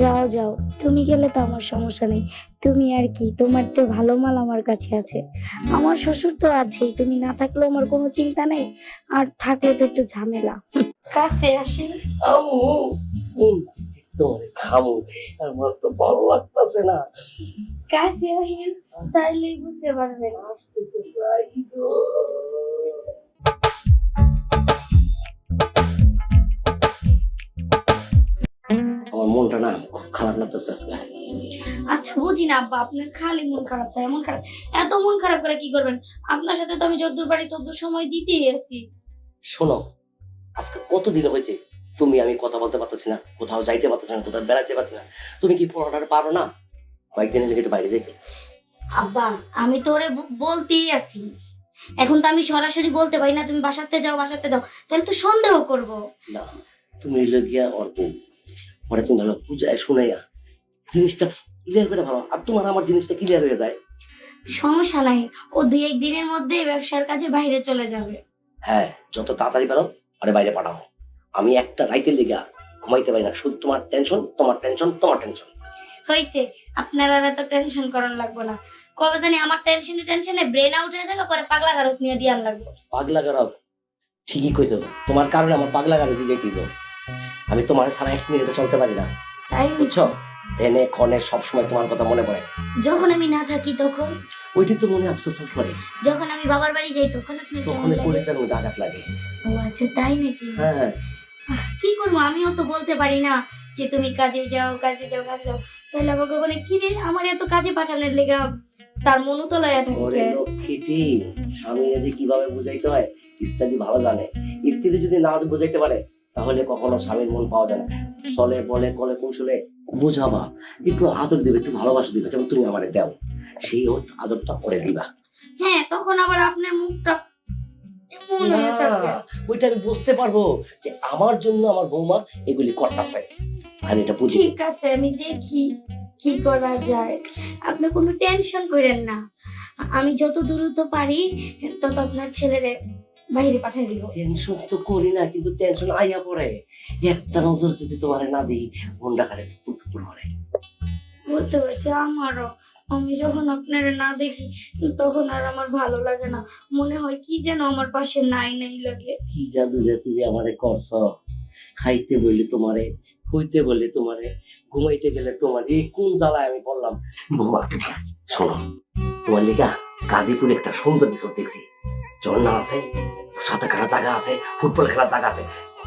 যাও যাও। তুমি গেলে তো আমার সমস্যা নেই। তুমি আর কি? তোমার তো ভালো মাল আমার কাছে আছে। আমার শ্বশুর তো আছেই। তুমি না থাকলেও আমার কোনো চিন্তা নেই। আর থাকলে তো একটু ঝামেলা। কাছে আসি। আমু তোমার খামু আমার তো ভালো লাগতেছে না। কাছে আহিন তাইলেই বুঝতে পারবেন। আসতে তো চাই গো। মনটা না খুব খারাপ লাগতেছে আজকে। আচ্ছা বুঝি না আব্বা আপনার খালি মন খারাপ তাই এমন খারাপ? এত মন খারাপ করে কি করবেন? আপনার সাথে তো আমি যদ্দূর বাড়ি তদ্দূর সময় দিতেই আছি শোনো আজকে কতদিন হয়েছে? তুমি আমি কথা বলতে পারতেছি না কোথাও যাইতে পারতেছি না কোথাও বেড়াতে পারছি না। তুমি কি পড়াটা পারো না? কয়েকদিনের লেগে একটু বাইরে যাইতে। আব্বা আমি তো ওরে বলতেই আছি। এখন তো আমি সরাসরি বলতে পারি না তুমি বাসাতে যাও বাসাতে যাও তাহলে তো সন্দেহ করব। না তুমি এলে গিয়া অল্প পরে তুমি ভালো বুঝায় শুনাইয়া জিনিসটা ক্লিয়ার করে ভালো। আর তোমার আমার জিনিসটা ক্লিয়ার হয়ে যায়। সমস্যা নাই। ও দুই এক দিনের মধ্যে ব্যবসার কাজে বাইরে চলে যাবে। হ্যাঁ যত তাড়াতাড়ি পারো আরে বাইরে পাঠাও। আমি একটা রাইতের লেগা ঘুমাইতে পারি না। শুধু তোমার টেনশন তোমার টেনশন তোমার টেনশন হয়েছে আপনারা এত টেনশন করার লাগবে না। কবে জানি আমার টেনশনে টেনশনে ব্রেন আউট হয়ে যাবে পরে পাগলা গারত নিয়ে দিয়ার লাগবে। পাগলা গারক ঠিকই কইছো। তোমার কারণে আমার পাগলা গারো দিয়ে যাইতে। আমি তোমার ছাড়া এক মিনিটে চলতে পারি না। তাই? বুঝছ? তেনে ক্ষণে সবসময় তোমার কথা মনে পড়ে। যখন আমি না থাকি তখন? ওইটি তো মনে আফসোস করে। যখন আমি বাবার বাড়ি যাই তখন কেমন তখন? করে যেন আঘাত লাগে। ও আচ্ছা তাই নাকি? হ্যাঁ। কি করব? আমিও তো বলতে পারি না যে তুমি কাজে যাও কাজে যাও কাজে যাও। তাহলে আবার বলে কি রে? আমার এত কাজে পাঠানোর লেগা তার মনও তো লয়া ওরে থাকে লক্ষ্মীটি স্বামী যে কীভাবে বুঝাইতে হয় স্ত্রী ভালো জানে। স্ত্রী যদি না বুঝাইতে পারে তাহলে কখনো স্বামীর মন পাওয়া যায় না। চলে বলে কলে কৌশলে বোঝাবা একটু আদর দিবে একটু ভালোবাসা দিবে যেমন তুমি আমারে দাও সেই আদরটা করে দিবা। হ্যাঁ তখন আবার আপনার মুখটা ওইটা আমি বুঝতে পারব যে আমার জন্য আমার বৌমা এগুলি করতেছে। আর এটা বুঝি। ঠিক আছে আমি দেখি কি করা যায়। আপনি কোনো টেনশন করেন না। আমি যত দ্রুত পারি তত আপনার ছেলেরে বাইরে পাঠিয়ে দিব টেনশন তো করি না কিন্তু টেনশন আইয়া পড়ে। একটা নজর যদি তোমার না দিই মনটা খালি পুতুপুর করে। বুঝতে পারছি আমারও। আমি যখন আপনারা না দেখি তখন আর আমার ভালো লাগে না। মনে হয় কি যেন আমার পাশে নাই নাই লাগে। কি জাদু যে তুমি আমারে করছ। খাইতে বললে তোমারে হইতে বললে তোমারে ঘুমাইতে গেলে তোমার এই কোন জ্বালায় আমি বললাম? বৌমা শোনো তোমার লিগা গাজীপুরে একটা সুন্দর রিসোর্ট দেখছি। ঝর্ণা আছে সাঁতার খেলার জায়গা আছে ফুটবল খেলার জায়গা আছে।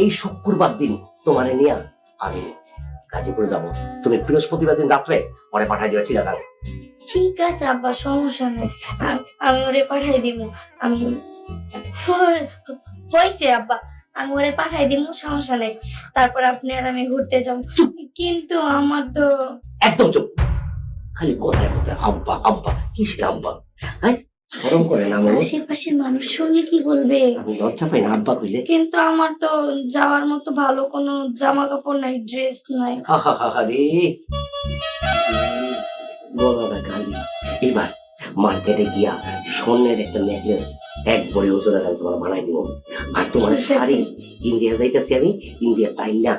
এই শুক্রবার দিন তোমারে নিয়া আমি গাজীপুরে যাব। তুমি বৃহস্পতিবার দিন রাত্রে পরে পাঠাই দিবা চিরাগাং ঠিক আছে আব্বা সমস্যা নেই। আমি ওরে পাঠাই দিব আমি হয়েছে আব্বা আমি ওরে পাঠাই দিব সমস্যা নেই। তারপর আপনি আর আমি ঘুরতে যাব। কিন্তু আমার তো একদম চুপ। খালি কথায় কথায় আব্বা আব্বা কিসের আব্বা? হ্যাঁ? সরম করে না আশেপাশের মানুষ শুনলে কি বলবে? আমি লজ্জা পাই না আব্বা কইলে। কিন্তু আমার তো যাওয়ার মতো ভালো কোনো জামা কাপড় নাই। ড্রেস নাই আহা রে। গলাটা খালি এবার মার্কেটে গিয়া স্বর্ণের একটা নেকলেস এক বড়ি ওজনের আমি তোমার বানাই দিব। আর তোমার শাড়ি ইন্ডিয়া যাইতেছি আমি ইন্ডিয়া তাই না।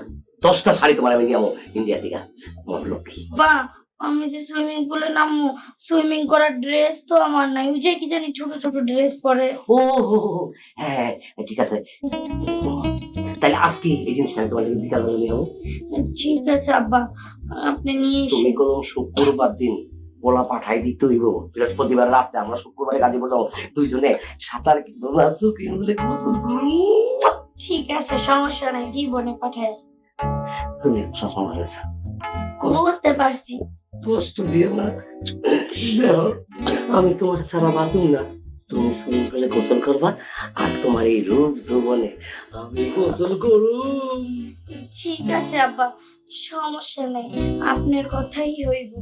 দশটা শাড়ি তোমার আমি নিয়ে ইন্ডিয়া থেকে। আমার লক্ষ্মী বা আমি যে সুইমিং পুলে নামবো সুইমিং করার ড্রেস তো আমার নাই। ওই যে কি জানি ছোট ছোট ড্রেস পরে। ও হো হো, হো, হ্যাঁ ঠিক আছে। তাহলে আজকে এই জিনিসটা আমি তোমার লাগে বিকাল বেলা নিয়ে যাব ঠিক আছে আব্বা। আপনি নিয়ে এসে তুমি কোনো শুক্রবার দিন বলা পাঠাই দিতে হইব। বৃহস্পতিবার রাতে আমরা শুক্রবারে গাজীপুর যাব। দুইজনে সাঁতার ঠিক আছে সমস্যা নাই জীবনে পাঠায়। তুমি হয়েছে বুঝতে পারছি। কষ্ট দিও না। দেখো, আমি তোমার সারা বাঁচুম না। তুমি সুইমিং পুলে গোসল করবা আর তোমার এই রূপ যৌবনে আমি গোসল করুম। ঠিক আছে আব্বা। সমস্যা নেই। আপনার কথাই হইব।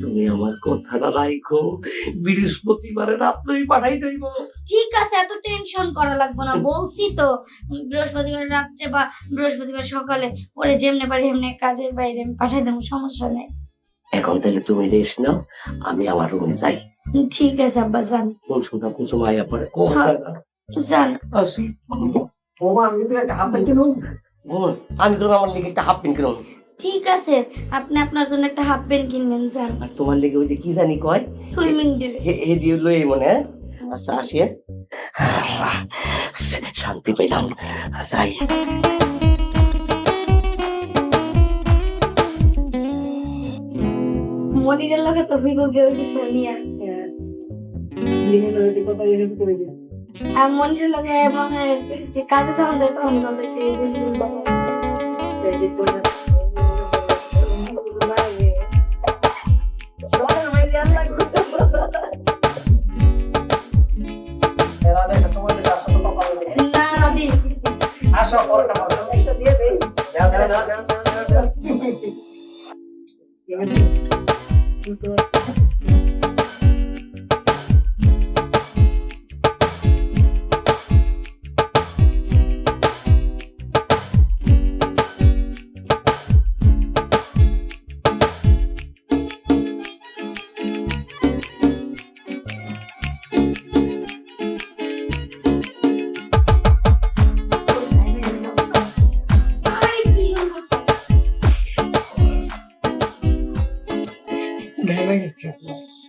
তুমি আমার কথাটা রাইখো। বৃহস্পতিবারে রাত্রেই পাঠাই দেব। ঠিক আছে এত টেনশন করা লাগবে না। বলছি তো বৃহস্পতিবার রাত্রে বা বৃহস্পতিবার সকালে ওরে যেমনে পারি এমনি কাজের বাইরে আমি পাঠাই দেবো সমস্যা নেই। এখন তাহলে তুমি রেস্ট নাও আমি আমার রুমে যাই। ঠিক আছে আব্বা যান। কোন সময় কোন সময় আয়া পরে কোন। যান। আসি। ওমা আমি তো একটা হাফ প্যান্ট কিনুম আমি তো আমার লিগে একটা হাফ প্যান্ট ঠিক আছে আপনি আপনার জন্য একটা হাফ প্যান্ট কিনবেন যান। আর তোমার লেগে ওই যে কি জানি কয়? সুইমিং ড্রেস দিয়ে লই মনে আচ্ছা আসি হ্যাঁ? শান্তি পেলাম যাই। মনিরের লগে তো হইব যে ওই যে সোনিয়া। আর মনিরের লগে মানে যে কাজে যখন যায় তখন বলে। সে না দি। আরে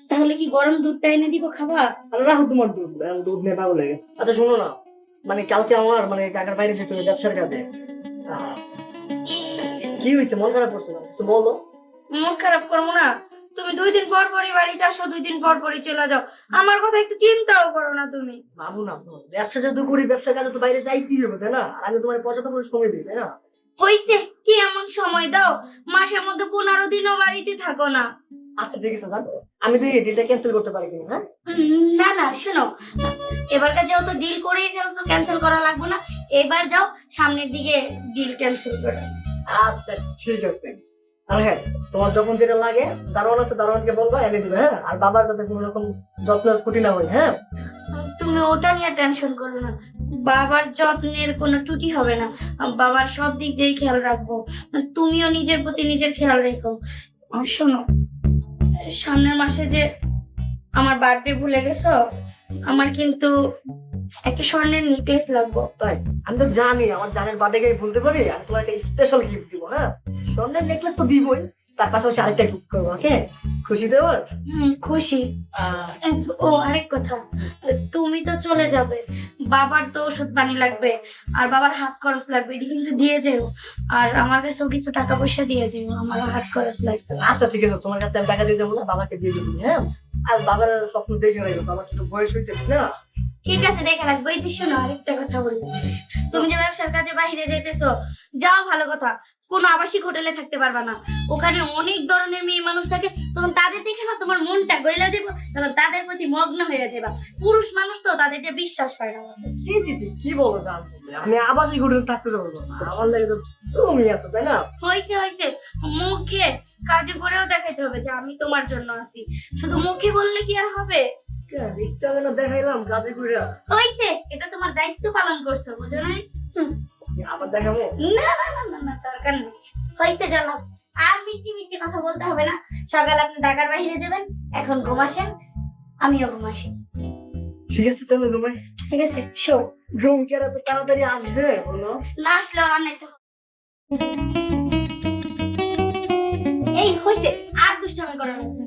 তাহলে কি গরম দুধটা এনে দিব খাবা? রাখো তোমার দুধ এখন দুধ নিয়ে পাগল হয়ে গেছে। আচ্ছা শোনো না। মানে কালকে আমার মানে কাকার বাইরে যেতে হবে ব্যবসার কাজে। আহ, কি হয়েছে? মন খারাপ করছে না? কিছু বলো। মন খারাপ করব না। তুমি দুই দিন পর পরই বাড়িতে আসো দুই দিন পর পরই চলে যাও। আমার কথা একটু চিন্তাও করো না তুমি। ভাবো না শোনো, ব্যবসা যেহেতু করি ব্যবসার কাজে তো বাইরে যাইতেই হবে তাই না? আর আমি তোমার পর্যাপ্ত করে সময় দিই তাই না? হইছে কি এমন সময় দাও? মাসের মধ্যে পনেরো দিনও বাড়িতে থাকো না। আচ্ছা ঠিক আছে জান আমি দেখি ডিলটা ক্যান্সেল করতে পারি কিনা হ্যাঁ? না না শোনো। এবারকার যেহেতু ডিল করেই ফেলছো ক্যান্সেল করা লাগবে না এবার যাও সামনের দিকে ডিল ক্যান্সেল করো আচ্ছা ঠিক আছে। আর হ্যাঁ তোমার যখন যেটা লাগে দারোয়ান আছে দারোয়ানকে বলবা এনে দিবে হ্যাঁ? আর বাবার যাতে কোনো রকম যত্ন ক্ষতি না হয় হ্যাঁ? তুমি ওটা নিয়ে টেনশন করো না। বাবার যত্নের কোনো ত্রুটি হবে না। বাবার সব দিক দিয়ে খেয়াল রাখব। তুমিও নিজের প্রতি নিজের খেয়াল রেখো। শোনো সামনের মাসে যে আমার বার্থডে ভুলে গেছো? আমার কিন্তু একটা স্বর্ণের নেকলেস লাগবো। তাই? আমি তো জানি, আমার জানের বার্থডে আমি ভুলতে পারি, আমি তোমার একটা স্পেশাল গিফট দিব হ্যাঁ? স্বর্ণের নেকলেস তো দিবই। তার পাশাপাশি আরেকটা গিফট করব ওকে খুশি হুম খুশি। ও আরেক কথা। তুমি তো চলে যাবে। বাবার তো ওষুধ পানি লাগবে আর বাবার হাত খরচ লাগবে এটি কিন্তু দিয়ে যেও। আর আমার কাছেও কিছু টাকা পয়সা দিয়ে যেও আমার হাত খরচ লাগবে। আচ্ছা ঠিক আছে তোমার কাছে আমি টাকা দিয়ে যাব না বাবাকে দিয়ে দেবো হ্যাঁ? আর বাবার সবসময় দেখে রাখব বাবার একটু বয়স হয়েছে না? ঠিক আছে দেখে রাখব। এই যে শোনো আরেকটা কথা বলি। তুমি যে ব্যবসার কাজে বাইরে যাইতেছো যাও ভালো কথা। কোনো আবাসিক হোটেলে থাকতে পারবা না। ওখানে অনেক ধরনের মেয়ে মানুষ থাকে তখন তাদের দেখে না তোমার মনটা গইলা যাব তখন তাদের প্রতি মগ্ন হয়ে যাবা পুরুষ মানুষ তো তাদেরকে বিশ্বাস হয় না। জি জি জি কি বলো আমি আবাসিক হোটেল থাকতে যাব না। আমার লাগে তো তুমি আছো তাই না? হয়েছে হয়েছে মুখে কাজে করেও দেখাইতে হবে যে আমি তোমার জন্য আছি। শুধু মুখে বললে কি আর হবে? দেখাইলাম কাজে কইরা? হয়েছে এটা তোমার দায়িত্ব পালন করছ বুঝো না আবার দেখাবো? না না না না না দরকার নেই। হয়েছে জানো আর মিষ্টি মিষ্টি কথা বলতে হবে না। সকালে আপনি ঢাকার বাইরে যাবেন এখন ঘুমাসেন আমিও ঘুমাসি ঠিক আছে চলো তোমায় ঠিক আছে শো। ঘুম কেরা তো তাড়াতাড়ি আসবে বলো। না আসলেও আনাইতে হবে এই হয়েছে। আর দুষ্টামি করা লাগবে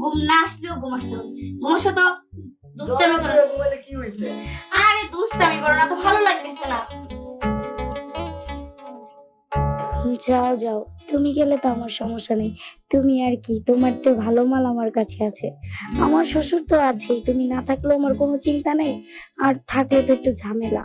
ঘুম না আসলেও ঘুম আসতে হবে। ঘুমাসো তো। দুষ্টামি করো। না। কি হইছে আরে দুষ্টামি করো না তো ভালো লাগতেছে না। যাও যাও তুমি গেলে তো আমার সমস্যা নেই। তুমি আর কি তোমার তো ভালো মাল আমার কাছে আছে। আমার শ্বশুর তো আছেই তুমি না থাকলেও আমার কোনো চিন্তা নেই। আর থাকলে তো একটু ঝামেলা।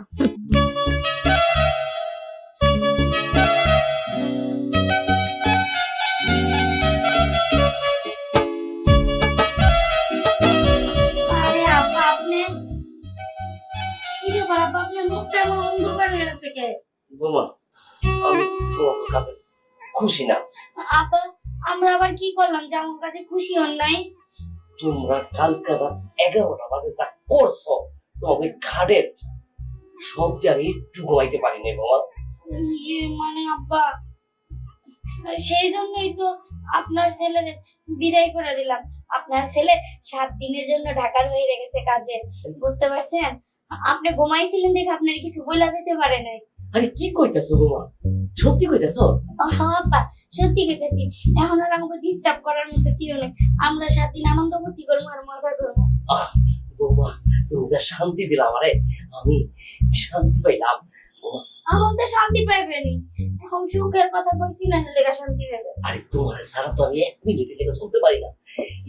বোমা আমি তোমার কাছে খুশি না। আপা আমরা আবার কি করলাম যে আমার কাছে খুশি হন নাই? তোমরা কালকে রাত এগারোটা বাজে যা করছ তোমার ওই খাটের সব দিয়ে আমি একটু ঘুমাইতে পারিনি বোমা। ইয়ে মানে আব্বা সেই জন্যই তো আপনার ছেলের বিদায় করে দিলাম। আপনার ছেলে সাত দিনের জন্য ঢাকার হয়ে রেখেছে কাজে বুঝতে পারছেন? আপনি ঘুমাইছিলেন দেখে আপনার কিছু বলা যেতে পারে নাই। আরে কি কইতাছো বৌমা সত্যি কইতাছো হ্যাঁ আব্বা সত্যি কইতেছি এখন আর আমাকে ডিস্টার্ব করার মতো কেউ নেই। আমরা সাত দিন আনন্দ ফুর্তি করব। আর মজা করব বৌমা তুমি যা শান্তি দিলা আমারে আমি শান্তি পাইলাম এখন তো শান্তি পাইবেনি এখন সুখের কথা কইছি না লেগা শান্তি পাবে আরে তোমার সারা তো আমি এক মিনিটের লেগে চলতে পারি না।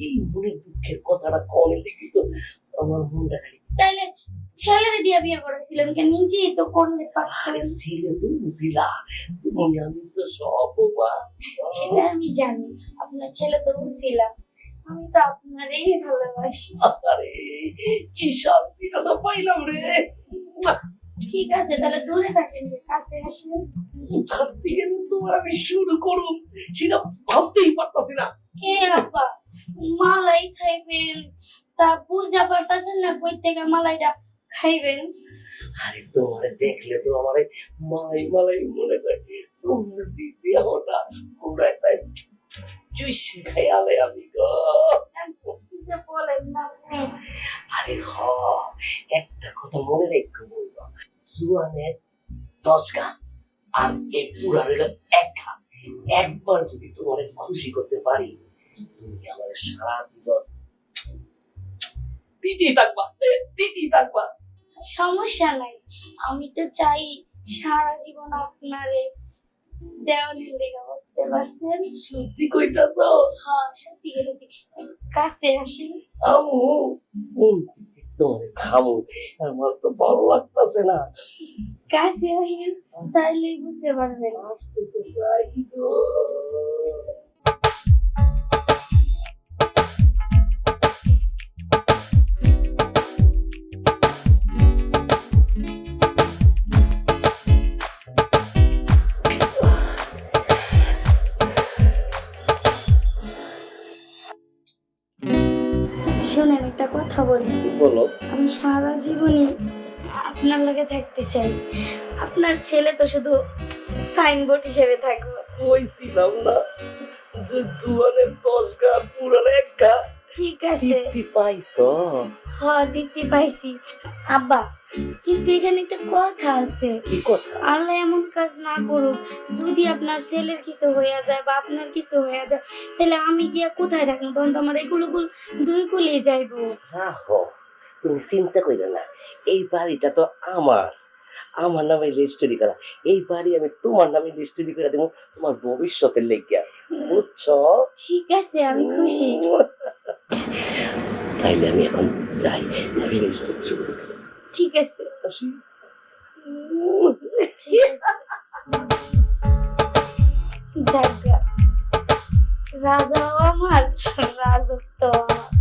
এই মনের দুঃখের কথাটা কমে লেগে তো আমার মনটা খালি তাইলে ছেলেরে দিয়া বিয়ে করেছিলেন কে নিজেই তো করলে আরে ছেলে তুমি ছিলা তুমি আমি তো সব সেটা আমি জানি আপনার ছেলে তো বুঝছিলাম আমি তো আপনারই ভালোবাসি। আরে কি শান্তিটা তো পাইলাম রে। ঠিক আছে তাহলে দূরে থাকেন যে কাছে আসেন কোথার থেকে যে তোমার আমি শুরু করুম সেটা ভাবতেই পারতাছি না। কে আব্বা মালাই খাইবেন তা বুঝা পারতাছেন না কই থেকে মালাইটা খাইবেন? আরে তোমার দেখলে তো আমার মালাই মালাই মনে হয়। তোমার দিদি ওটা পুরো একটা চুইসে খাইয়ালে আমি গো। বলেন না আরে হ একটা কথা মনে রেখে বলব জুয়ানের দশ গা আর এই পুরা রইল এক ঘা একবার যদি তোমার খুশি করতে পারি তুমি আমার সারা জীবন দিদি থাকবা দিদি থাকবা। সমস্যা নাই। আমি তো চাই সারা জীবন আপনারে দেওয়ানের লেগে বুঝতে পারছেন সত্যি কইতাছ? হ্যাঁ সত্যি বলেছি কাছে আসেন। আমু তোমার খামু আমার তো ভালো লাগতাছে না। কাছে হইন তাইলেই বুঝতে পারবেন। আসতে তো চাই গো। শোনেন একটা কথা বলি। বলো। আমি সারা জীবনই আপনার লাগে থাকতে চাই। আপনার ছেলে তো শুধু সাইনবোর্ড হিসেবে থাকব। কইছিলাম না যে জুয়ানের দশ গা পুরার এক গা ঠিক আছে। তৃপ্তি পাইছো হ দেখতে পাইছি আব্বা কিন্তু এখানে একটা কথা আছে। কি কথা? আল্লাহ এমন কাজ না করুক যদি আপনার ছেলের কিছু হয়ে যায় বা আপনার কিছু হয়ে যায় তাহলে আমি গিয়া কোথায় থাকব তখন তো আমার এগুলো দুই যাইবো। তুমি চিন্তা কইরো না এই বাড়িটা তো আমার। আমার নামে রেজিস্ট্রি করা। এই বাড়ি আমি তোমার নামে রেজিস্ট্রি করে দেবো তোমার ভবিষ্যতের লেগে বুঝছ? ঠিক আছে আমি খুশি। তাইলে আমি এখন যাই। ঠিক আছে। আসি। রাজা আমার রাজত্ব আমার।